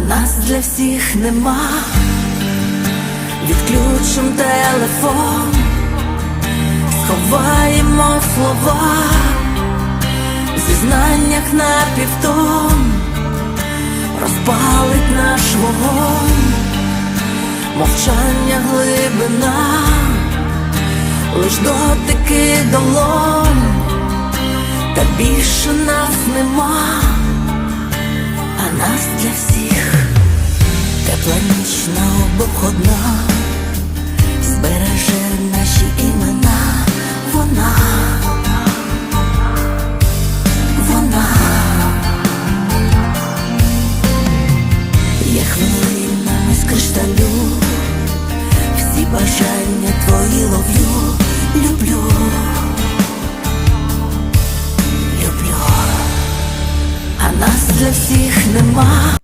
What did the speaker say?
нас для всіх нема. Відключим телефон, сховаємо слова, в зізнаннях на півтон, розпалить наш вогонь, мовчання глибина, лиш дотики долонь, та більше нас нема, нічна обходна збереже наші імена, вона, вона. Є хвилинами з кришталю, всі бажання твої ловлю, люблю, люблю, а нас для всіх нема.